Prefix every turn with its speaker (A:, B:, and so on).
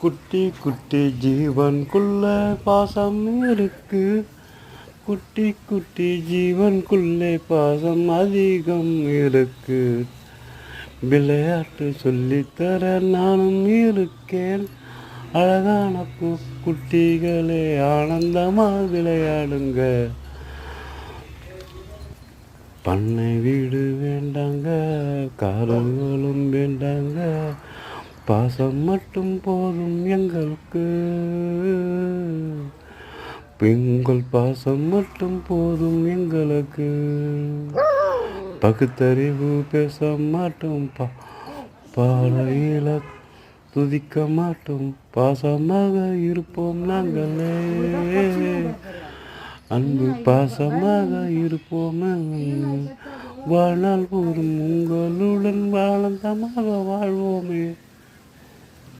A: குட்டி குட்டி ஜீவன்குள்ள பாசம் இருக்கு. குட்டி குட்டி ஜீவன்குள்ளே பாசம் அதிகம் இருக்கு. விளையாட்டு சொல்லித்தர நானும் இருக்கேன். அழகான கு- குட்டிகளே ஆனந்தமாக விளையாடுங்க. பண்ணை வீடு வேண்டாங்க காரங்களும் வேண்டாங்க. பாசம் மட்டும் போதும் எங்களுக்கு. பெண்கள் பாசம் மட்டும் போதும் எங்களுக்கு. பகுத்தறிவு பேச மாட்டோம் பா பாலையில துதிக்க மாட்டோம் பாசமாக இருப்போம் நாங்களே. அன்பு பாசமாக இருப்போம். வாழ்நாள் போதும் உங்களுடன் வாழந்தமாக வாழ்வோமே.